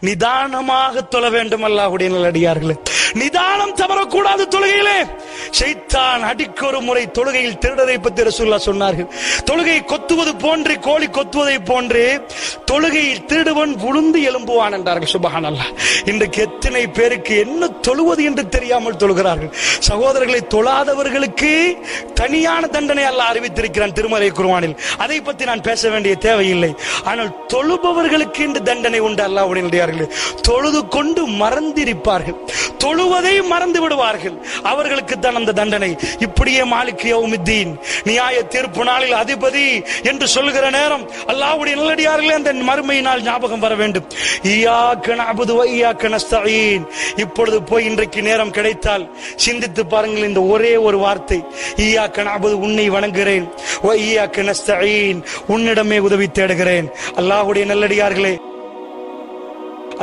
நிதானமாக தொழ வேண்டும் அல்லாஹுடைய நல்லடியார்களே. நிதானம் தவறக்கூடாது தொழுகையிலே. ஷைத்தான் அடிக்க ஒரு முறை தொழுகையில் திருடரை பத்தி ரசூல்லா சொன்னார்கள். தொழுகை கொத்துவது போன்று கோழி கொத்துவதை போன்று தொழுகையில் திருடுவன் விழுந்து எழும்புவான் என்றார்கள். சுபஹான் அல்லாஹ் இன்றைக்கு எத்தனை பேருக்கு என்ன தொழுவது என்று தெரியாமல் தொழுகிறார்கள். சகோதரர்களை தொழாதவர்களுக்கு தனியான தண்டனை அல்ல அறிவித்திருக்கிறான் திருமறை குருவானில் அதை பற்றி நான் பேச வேண்டிய தேவையில்லை. ஆனால் தொழுபவர்களுக்கு இன்று தண்டனை உண்டு அல்லாஹ்வுடைய தொழுது கொண்டு மறந்திருப்பார்கள். தொழுவதை மறந்து விடுவார்கள். அவர்களுக்கு தான் அந்த தண்டனை. இப்படியே மாலிக்யவுமித்தீன் நியாய தீர்ப்பு நாளில் அதிபதி என்று சொல்கிற நேரம் அல்லாவுடைய நல்லடியார்களே அந்த மறுமையினால் ஞாபகம் வர வேண்டும். ஈயாக்க நஅபுது வ ஈயாக்க இப்பொழுது போய் இன்றைக்கு நேரம் கிடைத்தால் சிந்தித்து பாருங்கள் இந்த ஒரே ஒரு வார்த்தை. ஈயாக்க கணபது உன்னை வணங்குகிறேன். வ ஈயாக்க உன்னிடமே உதவி தேடுகிறேன். அல்லாஹ்வுடைய நல்லடியார்களே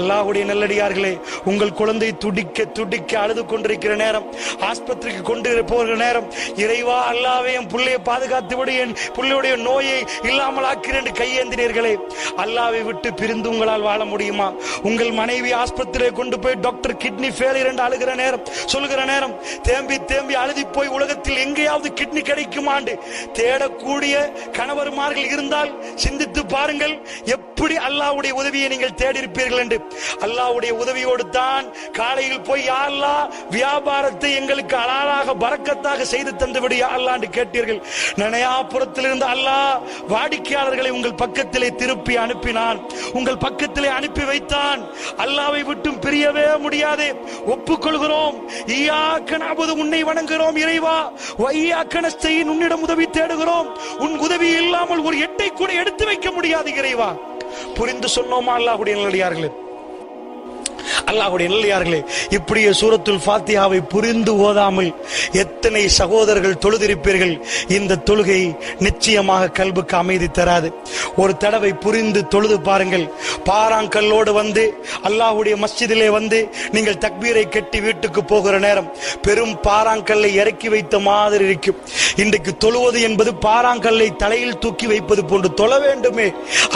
அல்லாஹ்வுடைய நல்லடியார்களே உங்கள் குழந்தை துடிக்க துடிக்க அழுது கொண்டிருக்கிற நேரம் ஆஸ்பத்திரிக்கு கொண்டு போகிற நேரம் இறைவா அல்லாவே என் பிள்ளையை பாதுகாத்து விடு என் பிள்ளையுடைய நோயை இல்லாமல் ஆக்கிறேன் என்று கையேந்தினீர்களே. அல்லாவை விட்டு பிரிந்து உங்களால் வாழ முடியுமா? உங்கள் மனைவி ஆஸ்பத்திரியை கொண்டு போய் டாக்டர் கிட்னி ஃபெயிலியர் என்று அழுகிற நேரம் சொல்லுகிற நேரம் தேம்பி தேம்பி உலகத்தில் கிட்னி கிடைக்குமாண்டு தேடக்கூடிய கணவர்மார்கள் இருந்தால் சிந்தித்து பாருங்கள். எப்படி அல்லாவுடைய உதவியை நீங்கள் தேடியிருப்பீர்கள் என்று. அல்லாவுடைய உதவியோடு தான் காலையில் போய் யா அல்லாஹ் வியாபாரத்தை எங்களுக்கு அலாலாக பறக்கத்தாக செய்து தந்துவிடு யா அல்லாஹ் என்று கேட்டீர்கள். அல்லாஹ் வாடிக்கையாளர்களை உங்கள் பக்கத்திலே திருப்பி அனுப்பினான். உங்கள் பக்கத்திலே அனுப்பி வைத்தான். அல்லாவை விட்டும் பிரியவே முடியாது. ஒப்புக்கொள்கிறோம். உன்னை வணங்குகிறோம் இறைவா. வை நஸ்தையின் உன்னிடம் உதவி தேடுகிறோம். உன் உதவி இல்லாமல் ஒரு எட்டை கூட எடுத்து வைக்க முடியாது இறைவா. புரிந்து சொன்னோமா அல்லாஹுடைய நல்லடியார்களே? அல்லாஹுடைய நல்லியார்களே இப்படியே சூரத்துல் ஃபாத்தியாவை புரிந்து ஓதாமல் எத்தனை சகோதரர்கள் தொழுதிருப்பீர்கள்? இந்த தொழுகை நிச்சயமாக கல்புக்கு அமைதி தராது. ஒரு தடவை புரிந்து தொழுது பாருங்கள். பாறாங்கல்லோடு வந்து அல்லாஹுடைய மஸ்ஜிதிலே வந்து நீங்கள் தக்பீரை கட்டி வீட்டுக்கு போகிற நேரம் பெரும் பாறாங்கல்லை இறக்கி வைத்த மாதிரி இருக்கும். இன்றைக்கு தொழுவது என்பது பாறாங்கல்லை தலையில் தூக்கி வைப்பது போன்று தொழ வேண்டுமே.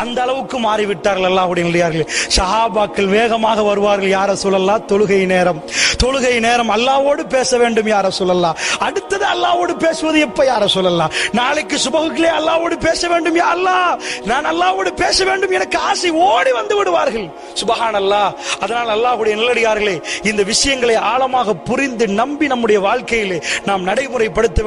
அந்த அளவுக்கு மாறிவிட்டார்கள் அல்லாஹுடைய நல்லியார்களே. சஹாபாக்கள் வேகமாக வருவார்கள் யார் சொல்லலாம் தொழுகை நேரம். தொழுகை நேரம் அல்லாவோடு பேச வேண்டும் யார சொல்லலாம் அடுத்தது அல்லாவோடு பேசுவது எப்ப யார சொல்லலாம் நாளைக்கு சுபகுக்களே அல்லாவோடு பேச வேண்டும் யா அல்லாஹ் நான் அல்லாவோடு பேச வேண்டும் எனக்கு ஆசை ஓடி வந்து விடுவார்கள். சுபஹான் அல்லாஹ் அதனால் அல்லாஹுடைய நல்லடியார்களே இந்த விஷயங்களை ஆழமாக புரிந்து நம்பி நம்முடைய வாழ்க்கையிலே நாம் நடைமுறைப்படுத்த